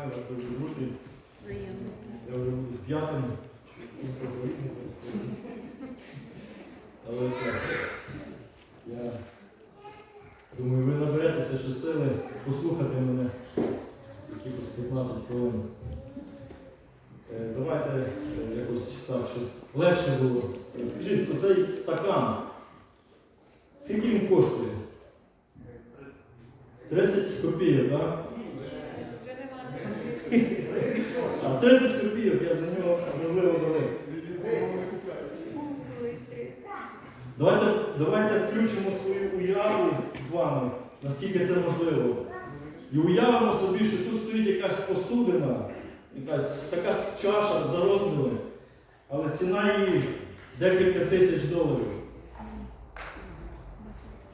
знаю, вас друзі. Я вже буду п'ятим. чи фаворитом, так сказати. Але це. Я думаю, ви наберетеся ще сили послухати мене якихось 15 хвилин. Е, Давайте е, якось так, щоб легше було. Е, Скажіть, оцей стакан, скільки він коштує? 30 копійок, так? Вже нема. А 30 копійок я за нього можливо дали. Давайте, давайте включимо свою уяву з вами, наскільки це можливо. І уявимо собі, що тут стоїть якась посудина, якась така чаша за розміром, але ціна її декілька тисяч доларів.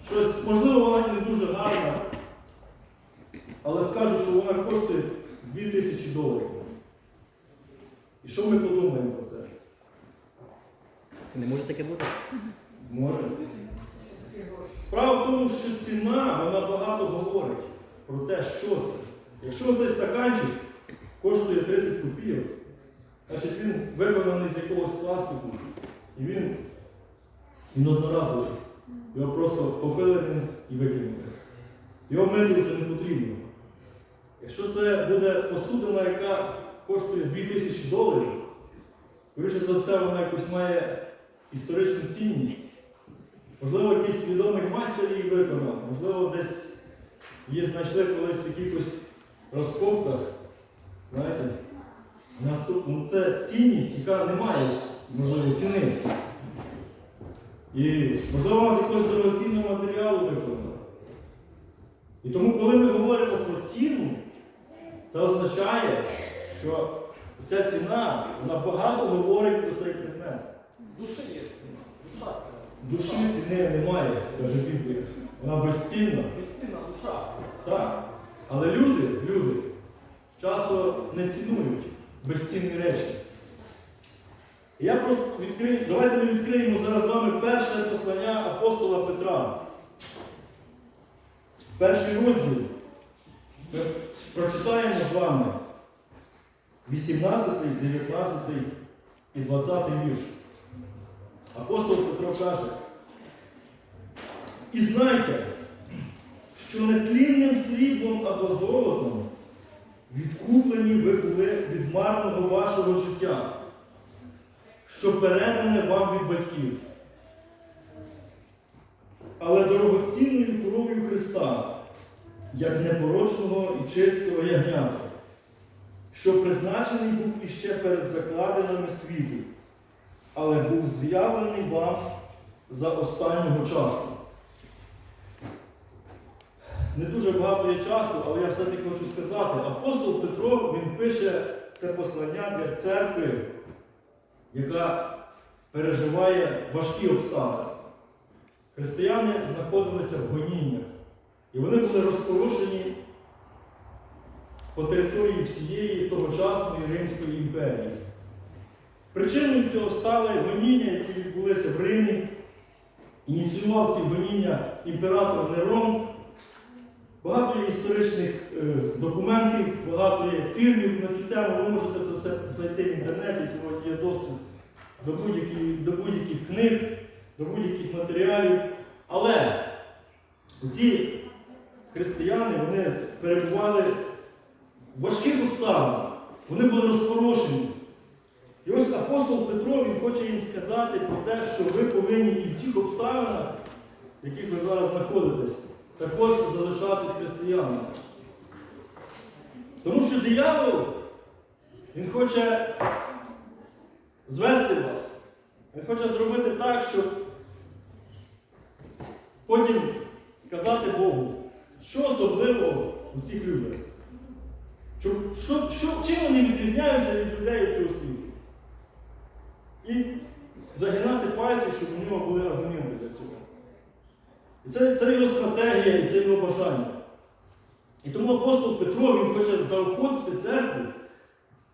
Щось, можливо, вона не дуже гарна, але скажуть, що вона коштує 2000 доларів. І що ми подумаємо про це? Це не може таке бути? Може. Справа в тому, що ціна вона багато говорить про те, що це. Якщо цей стаканчик коштує 30 копійок, значить він виконаний з якогось пластику і він, він одноразовий. Його просто попили і викинули. Його мити вже не потрібно. Якщо це буде посудина, яка коштує 2000 доларів, скоріше за все, вона якось має історичну цінність. Можливо, якийсь відомий майстер її виконав, можливо, десь її знайшли колись якихось розкопках. Знаєте? Наступно це цінність, яка не має, можливо, ціни. І, можливо, вона з якогось дорогоцінного матеріалу виконана. І тому, коли ми говоримо про ціну, це означає, що ця ціна вона багато говорить про цей предмет. Душа є ціна. Душа це. Душі ціни немає, каже Біблія. Вона безцінна. Безцінна душа. Так. Але люди, люди часто не цінують безцінні речі. Я просто відкрию, давайте ми відкриємо зараз з вами перше послання апостола Петра. Перший розділ. Ми прочитаємо з вами 18, 19 і 20 вірш. Апостол Петро каже, і знайте, що нетлінним сріблом або золотом відкуплені ви були від марного вашого життя, що передане вам від батьків. Але дорогоцінною кров'ю Христа, як непорочного і чистого ягнята, що призначений був іще перед закладинами світу, але був з'явлений вам за останнього часу. Не дуже багато є часу, але я все-таки хочу сказати, апостол Петро він пише це послання для церкви, яка переживає важкі обставини. Християни знаходилися в гоніннях, і вони були розпорушені по території всієї тогочасної Римської імперії. Причиною цього стали гоніння, які відбулися в Римі. Ініціював ці гоніння імператор Нерон. Багато є історичних е, документів, багато є фільмів на цю тему. Ви можете це все знайти в інтернеті. Сьогодні є доступ до будь-яких, до будь-яких книг, до будь-яких матеріалів. Але ці християни вони перебували в важких обставинах, вони були розпорошені. І ось апостол Петро він хоче їм сказати про те, що ви повинні і в тих обставинах, в яких ви зараз знаходитесь, також залишатись християнами. Тому що диявол, він хоче звести вас. Він хоче зробити так, щоб потім сказати Богу, що особливого у цих людях. Що, що, що, чим вони відрізняються від людей цього світу? І загинати пальці, щоб у нього були аргументи. І це, це його стратегія і це його бажання. І тому апостол Петро він хоче заохотити церкву,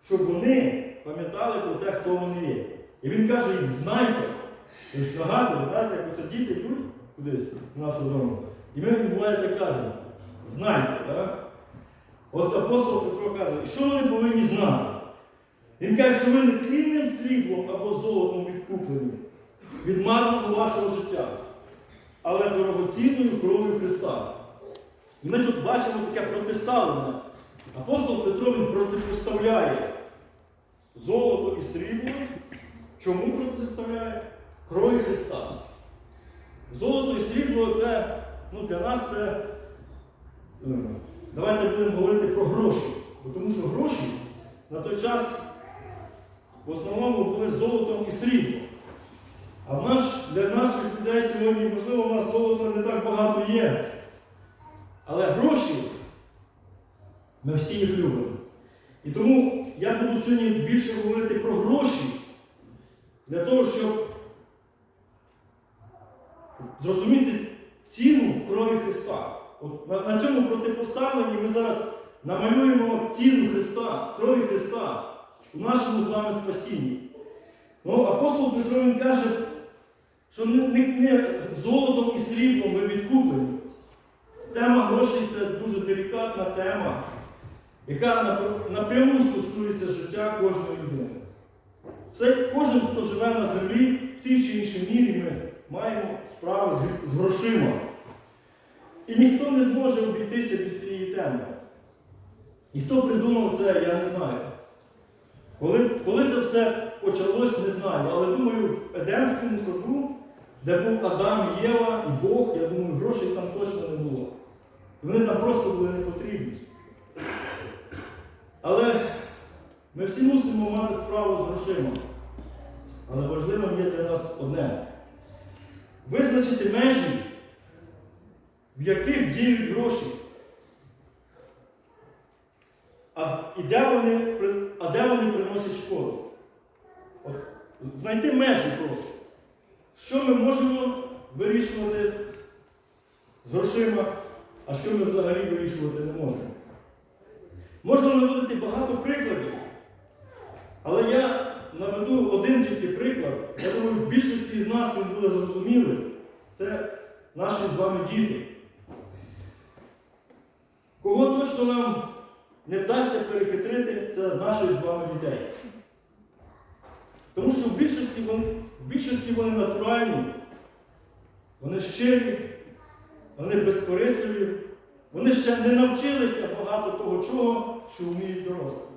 щоб вони пам'ятали про те, хто вони є. І він каже їм, знайте, ви ж нагадує, знаєте, як оце діти йдуть кудись в нашу дому. І ми буває так кажемо, знайте, так? От апостол Петро каже, що вони повинні знати? Він каже, що ви не тлінним сріблом або золотом відкуплені від марного вашого життя, але дорогоцінною кров'ю Христа. І ми тут бачимо таке протиставлення. Апостол Петро він протипоставляє золото і срібло. Чому протиставляє? Крові Христа. Золото і срібло це ну, для нас це. е, Давайте будемо говорити про гроші. Бо Тому що гроші на той час в основному були золотом і сріблом. А в наш, для наших людей сьогодні, можливо, у нас золота не так багато є. Але гроші ми всі їх любимо. І тому я буду сьогодні більше говорити про гроші для того, щоб зрозуміти ціну крові Христа. От на, на цьому протипоставленні ми зараз намалюємо ціну Христа, крові Христа у нашому з вами спасінні. Ну, апостол Петро він каже, що не, не, не золотом і сріблом ви відкуплені. Тема грошей це дуже делікатна тема, яка напряму стосується життя кожної людини. Все, кожен, хто живе на землі, в тій чи іншій мірі ми маємо справу з, з грошима. І ніхто не зможе обійтися без цієї теми. І хто придумав це, я не знаю. Коли, коли це все почалось, не знаю. Але думаю, в Едемському саду, де був Адам Єва і Бог, я думаю, грошей там точно не було. Вони там просто були не потрібні. Але ми всі мусимо мати справу з грошима. Але важливим є для нас одне. Визначити межі, в яких діють гроші. А, і де вони, а де вони приносять шкоду? От, знайти межі просто. Що ми можемо вирішувати з грошима, а що ми взагалі вирішувати не можемо. Можна наводити багато прикладів, але я наведу один тільки приклад. Я думаю, більшості з нас він буде зрозумілий. Це наші з вами діти. Кого точно нам не вдасться перехитрити, це наших з вами дітей. Тому що в більшості вони, більшості вони натуральні, вони щирі, вони безкорисливі, вони ще не навчилися багато того чого, що вміють дорослі.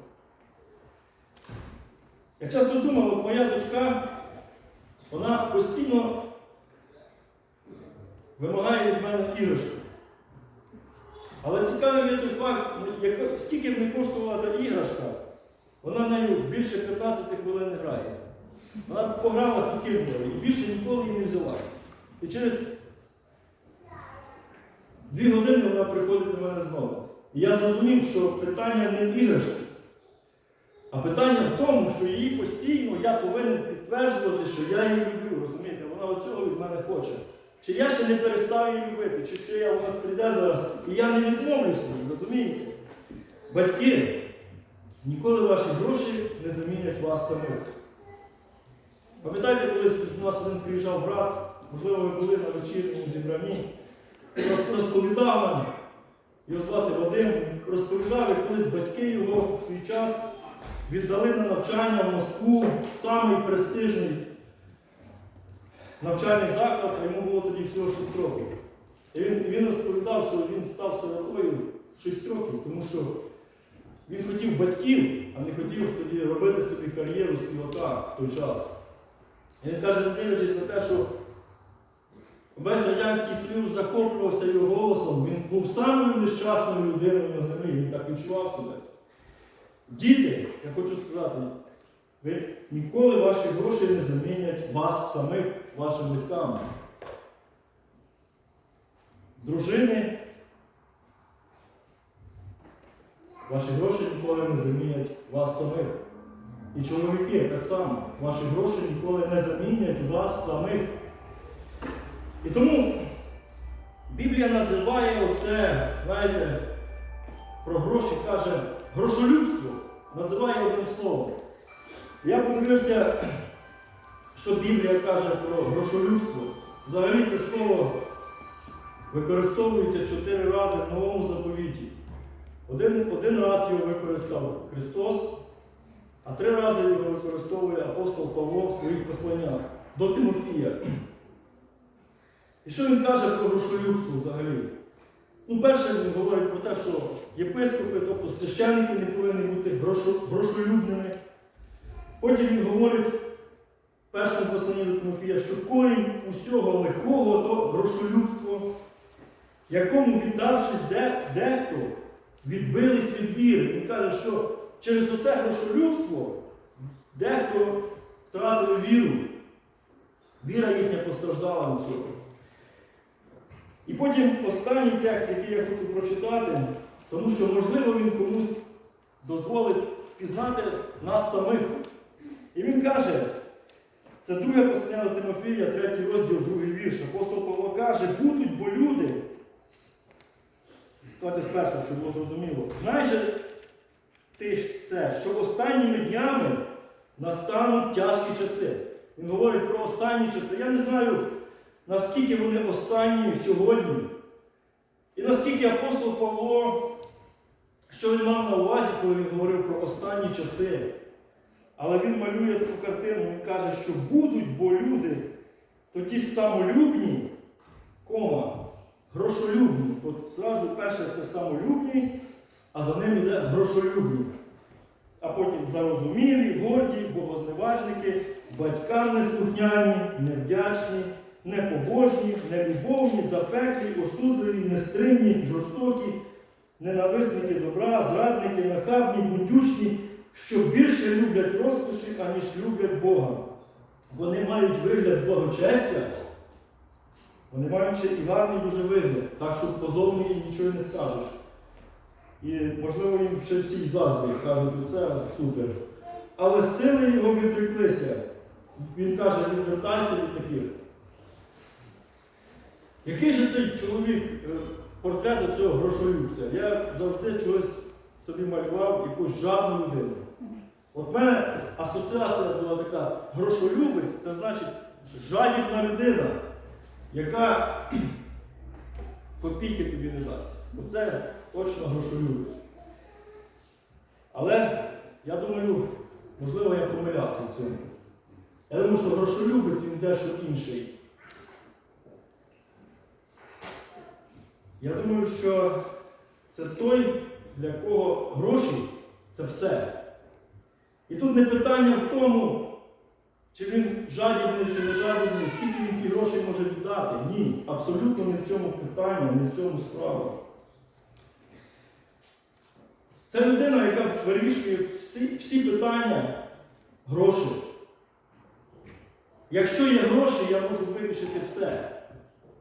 Я часто думав, от моя дочка, вона постійно вимагає від мене іграшку. Але цікавий є той факт, скільки б не коштувала та іграшка, вона нею більше 15 хвилин грається. Вона погралася і кинула, і більше ніколи її не взяла. І через дві години вона приходить до мене знову. І я зрозумів, що питання не в іграшці, а питання в тому, що її постійно я повинен підтверджувати, що я її люблю. Розумієте, вона оцього від мене хоче. Чи я ще не перестав її любити, чи ще я у нас прийде зараз, і я не відмовлюся розумієте? Батьки, ніколи ваші гроші не замінять вас самих. Пам'ятаєте, колись до нас один приїжджав брат, можливо, ви були на вечірньому зібранні, розповідав нам, його звати Вадим, розповідав, як колись батьки його в свій час віддали на навчання в Москву, самий престижний навчальний заклад, а йому було тоді всього 6 років. І він, він розповідав, що він став сиротою 6 років, тому що він хотів батьків, а не хотів тоді робити собі кар'єру співака в той час. Він каже, не дивлячись на те, що весь Радянський Союз захоплювався його голосом, він був самою нещасною людиною на землі, він так відчував себе. Діти, я хочу сказати, ви ніколи ваші гроші не замінять вас самих вашим батькам. Дружини, ваші гроші ніколи не замінять вас самих. І чоловіки так само, ваші гроші ніколи не замінять вас самих. І тому Біблія називає оце, знаєте, про гроші каже, грошолюбство називає одним словом. Я подивився, що Біблія каже про грошолюбство. Взагалі це слово використовується чотири рази в новому заповіті. Один, один раз його використав Христос, а три рази його використовує апостол Павло в своїх посланнях до Тимофія. І що він каже про грошолюбство взагалі? Ну, перше, він говорить про те, що єпископи, тобто священники не повинні бути грошо- грошолюбними. Потім він говорить в першому посланні до Тимофія, що корінь усього лихого то грошолюбство, якому віддавшись дехто, відбились від віри. Він каже, що через оце грошолюбство дехто втратили віру. Віра їхня постраждала від цього. І потім останній текст, який я хочу прочитати, тому що, можливо, він комусь дозволить впізнати нас самих. І він каже, це друге послання Тимофія, третій розділ, другий вірш. Апостол Павло каже, будуть, бо люди. Давайте спершу, щоб було зрозуміло. Знаєш ти ж це, що останніми днями настануть тяжкі часи. Він говорить про останні часи. Я не знаю, наскільки вони останні сьогодні. І наскільки апостол Павло, що він мав на увазі, коли він говорив про останні часи. Але він малює таку картину, він каже, що будуть, бо люди тоді самолюбні, кома, грошолюбні. От зразу перше це самолюбні, а за ним йде грошолюбні. А потім зарозумілі, горді, богозневажники, батькам неслухняні, невдячні, непобожні, нелюбовні, запеклі, осудливі, нестримні, жорстокі, ненависники добра, зрадники, нахабні, будючні, що більше люблять розкоші, аніж люблять Бога. Вони мають вигляд благочестя, вони мають ще і гарний дуже вигляд, так що позовні нічого не скажеш. І, можливо, їм ще всі заздрі кажуть, оце супер. Але сили його відреклися. Він каже, відвертайся від таких. Який же цей чоловік, е, портрет цього грошолюбця? Я завжди чогось собі малював якусь жадну людину. От в мене асоціація була така грошолюбець, це значить жадібна людина, яка копійки тобі не дасть. Оце точно грошолюбець. Але я думаю, можливо, я помилявся в цьому. Я думаю, що грошолюбець він дещо інший. Я думаю, що це той, для кого гроші це все. І тут не питання в тому, чи він жадібний, чи не жадібний, скільки він ті грошей може віддати. Ні, абсолютно не в цьому питання, не в цьому справа. Це людина, яка вирішує всі, всі питання грошей. Якщо є гроші, я можу вирішити все.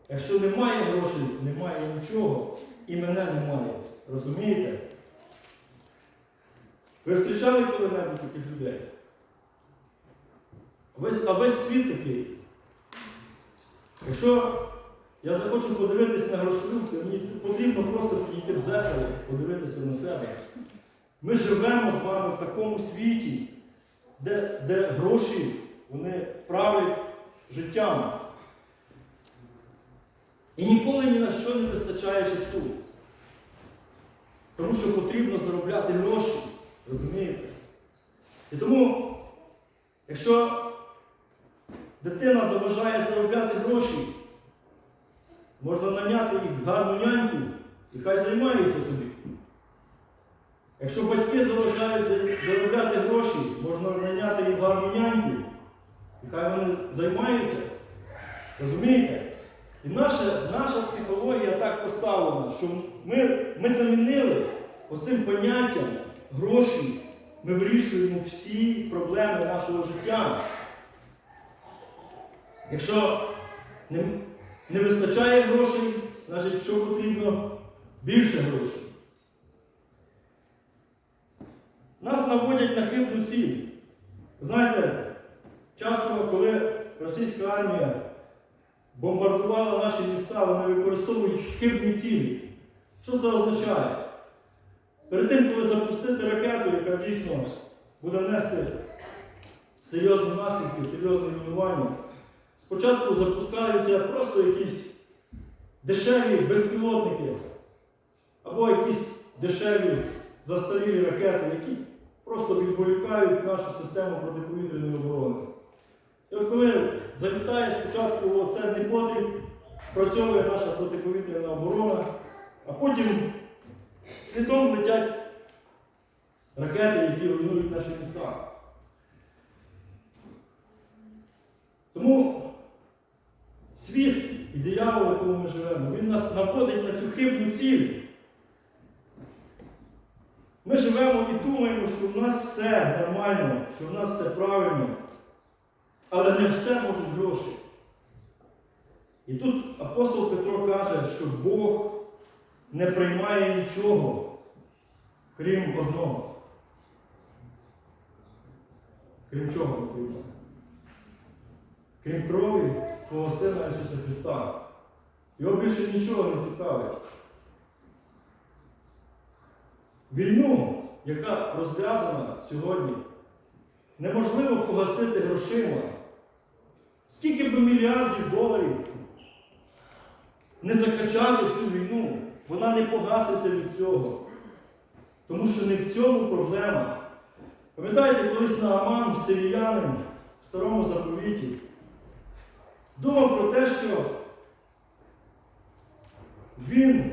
Якщо немає грошей, немає нічого і мене немає. Розумієте? Ви зустрічали коли-небудь таких людей? Весь, а весь світ такий. Якщо я захочу подивитися на грошолюбця, мені потрібно просто підійти в зеркало, подивитися на себе. Ми живемо з вами в такому світі, де, де гроші вони правлять життям. І ніколи ні на що не вистачає часу. Тому що потрібно заробляти гроші. Розумієте? І тому, якщо дитина заважає заробляти гроші, можна наняти їх гарну няньку і хай займається собі. Якщо батьки заважають заробляти гроші, можна наняти їм гарну няньку і хай вони займаються. Розумієте? І наша, наша психологія так поставлена, що ми, ми замінили оцим поняттям гроші, ми вирішуємо всі проблеми нашого життя. Якщо не, не вистачає грошей, значить, що потрібно більше грошей. Нас наводять на хибну ціль. Знаєте, часто, коли російська армія бомбардувала наші міста, вони використовують хибні цілі. Що це означає? Перед тим, коли запустити ракету, яка дійсно буде нести серйозні наслідки, серйозне руйнування, спочатку запускаються просто якісь дешеві безпілотники або якісь дешеві застарілі ракети, які просто відволікають нашу систему протиповітряної оборони. І от коли залітає спочатку оце непотріб, спрацьовує наша протиповітряна оборона, а потім слідом летять ракети, які руйнують наші міста. Тому світ і диявол, в якому ми живемо, він нас наводить на цю хибну ціль. Ми живемо і думаємо, що в нас все нормально, що в нас все правильно, але не все можуть гроші. І тут апостол Петро каже, що Бог не приймає нічого, крім одного. Крім чого не приймає? Крім крові свого Сина Ісуса Христа. Його більше нічого не цікавить. Війну, яка розв'язана сьогодні, неможливо погасити грошима. Скільки би мільярдів доларів не закачати в цю війну, вона не погаситься від цього. Тому що не в цьому проблема. Пам'ятаєте, колись Нааман, сиріянин в старому заповіті, думав про те, що він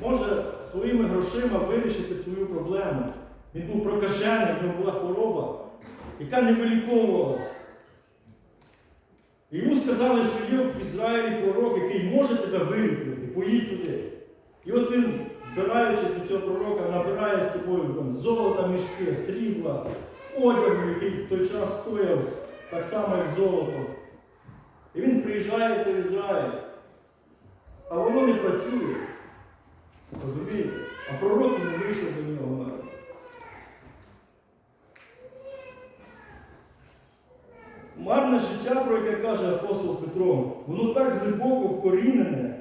може своїми грошима вирішити свою проблему. Він був прокажений, в нього була хвороба, яка не виліковувалась. Йому сказали, що є в Ізраїлі пророк, який може тебе вилікувати, поїдь туди. І от він, збираючи до цього пророка, набирає з собою там, золота, мішки, срібла, одягу, який в той час стояв так само, як золото. І він приїжджає до Ізраїль. А воно не працює. Розумієте? А пророк не вийшов до нього навіть. Марне життя, про яке каже апостол Петро, воно так глибоко вкорінене,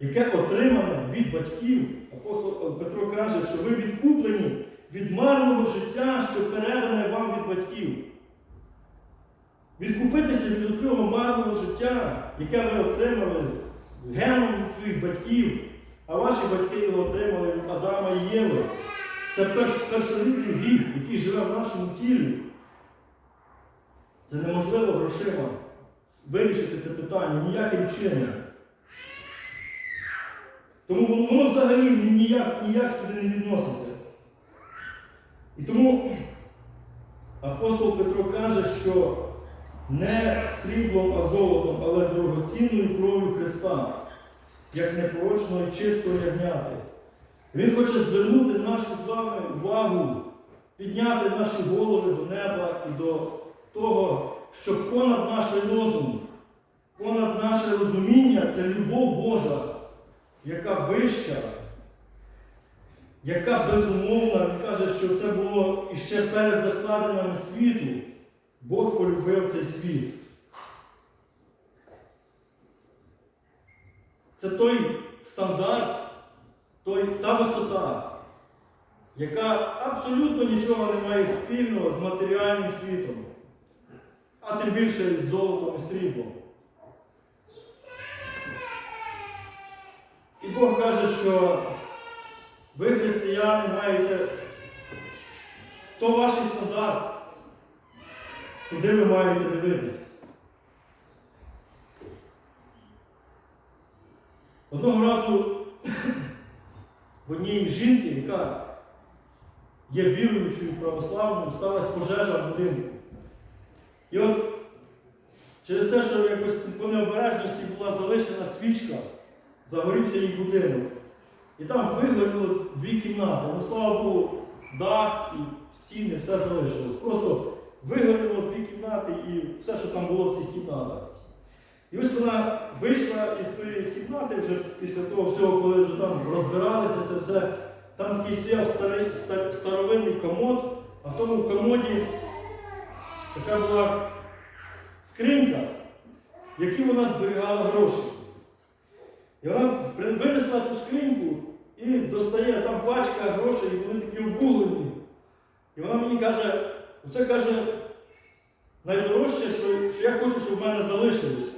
яке отримане від батьків. Апостол Петро каже, що ви відкуплені від марного життя, що передане вам від батьків. Відкупитися від цього марного життя, яке ви отримали з геном від своїх батьків, а ваші батьки його отримали від Адама і Єви. Це перш, гріх, який живе в нашому тілі. Це неможливо грошима вирішити це питання ніяким чином. Тому воно, воно взагалі ніяк, ніяк сюди не відноситься. І тому апостол Петро каже, що не сріблом, а золотом, але дорогоцінною кров'ю Христа, як непорочного і чистого ягняти. Він хоче звернути нашу з вами увагу, підняти наші голови до неба і до того, що понад наш розум, понад наше розуміння це любов Божа, яка вища, яка безумовна. Він каже, що це було іще перед закладеннями світу. Бог полюбив цей світ. Це той стандарт, той, та висота, яка абсолютно нічого не має спільного з матеріальним світом, а тим більше із золотом і сріблом. І Бог каже, що ви, християни, маєте то ваш стандарт, куди ви маєте дивитися. Одного разу в одній жінки, яка є віруючою православною, сталася пожежа в будинку. І от через те, що якось по необережності була залишена свічка, загорівся її будинок. І там вигоріло дві кімнати. Ну, слава Богу, дах і стіни, все залишилось. Просто вигоріло дві кімнати і все, що там було в цих кімнатах. І ось вона вийшла із тої кімнати вже після того всього, коли вже там розбиралися це все. Там такий стояв старий, ста- старовинний комод, а в тому комоді така була скринька, в якій вона зберігала гроші. І вона винесла ту скриньку і достає там пачка грошей, і вони такі обвуглені. І вона мені каже, оце каже, найдорожче, що, що я хочу, щоб в мене залишилось.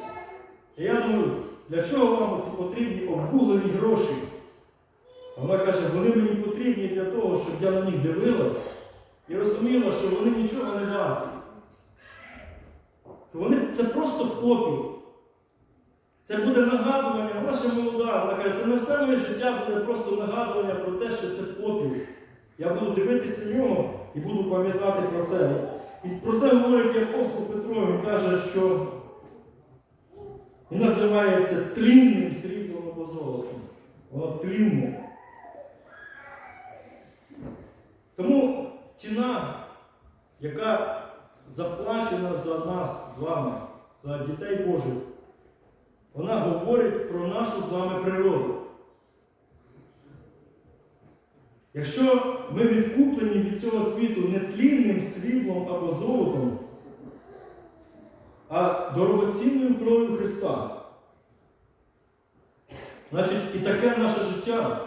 І я думаю, для чого вам ці потрібні обвуглені гроші? Вона каже, вони мені потрібні для того, щоб я на них дивилась і розуміла, що вони нічого не варті. Вони це просто попіл. Це буде нагадування, ще молода, вона каже, це не все моє життя буде просто нагадування про те, що це попіл. Я буду дивитися на нього і буду пам'ятати про це. І про це говорить апостол Петро, він каже, що він називає це тлінним сріблом або золотом. Воно тлінне. Тому ціна, яка заплачена за нас з вами, за дітей Божих, вона говорить про нашу з вами природу. Якщо ми відкуплені від цього світу не тлінним сріблом або золотом, а дорогоцінною кров'ю Христа, значить і таке наше життя,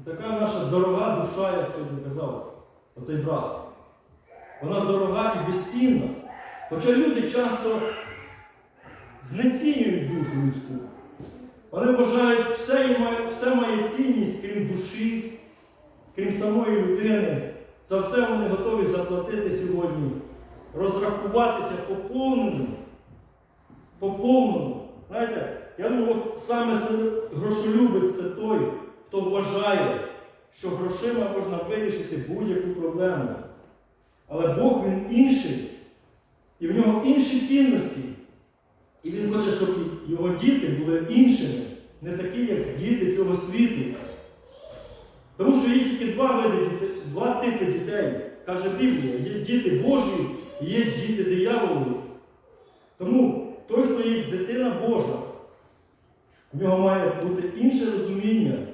і така наша дорога душа, як сьогодні казав оцей брат, вона дорога і безцінна. Хоча люди часто знецінюють душу людську. Вони вважають, все, має- все має цінність, крім душі, крім самої людини. За все вони готові заплатити сьогодні, розрахуватися по повному. По повному. Знаєте, я думаю, от саме грошолюбець це той, хто вважає, що грошима можна вирішити будь-яку проблему. Але Бог він інший. І в нього інші цінності. І він хоче, щоб його діти були іншими, не такі, як діти цього світу. Тому що є тільки два види два типи дітей, каже Біблія. Є діти Божі і є діти дияволові. Тому той, хто є дитина Божа, в нього має бути інше розуміння.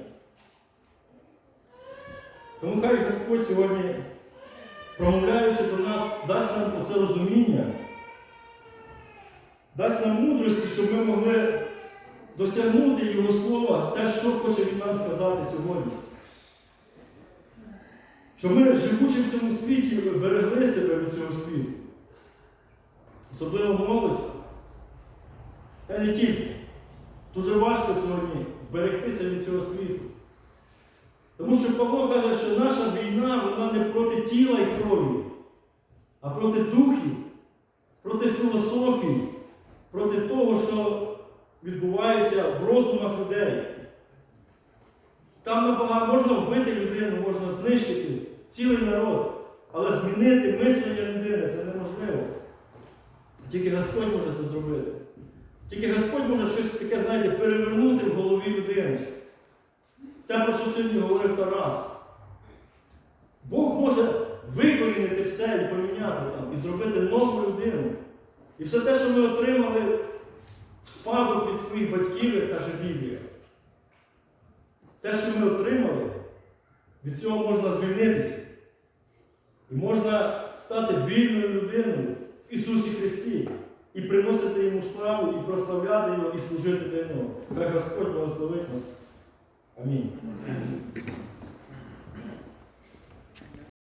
Тому хай Господь сьогодні, промовляючи до нас, дасть нам оце розуміння, дасть нам мудрості, щоб ми могли досягнути Його слова, те, що хоче Він нам сказати сьогодні. Щоб ми, живучи в цьому світі, берегли себе від цього світу. Особливо молодь. Та не тільки. Дуже важко сьогодні берегтися від цього світу. Тому що Павло каже, що наша війна вона не проти тіла і крові, а проти духів, проти філософії, проти того, що відбувається в розумах людей. Там набагато можна вбити людину, можна знищити цілий народ, але змінити мислення людини це неможливо. Тільки Господь може це зробити. Тільки Господь може щось таке, знаєте, перевернути в голові людини. Те, про що сьогодні говорив Тарас. Бог може викорінити все і поміняти там, і зробити нову людину. І все те, що ми отримали в спадок від своїх батьків, як каже Біблія. Те, що ми отримали, від цього можна звільнитися. І можна стати вільною людиною в Ісусі Христі і приносити йому славу, і прославляти Його, і служити для Нього. Хай Господь благословить нас. Амінь.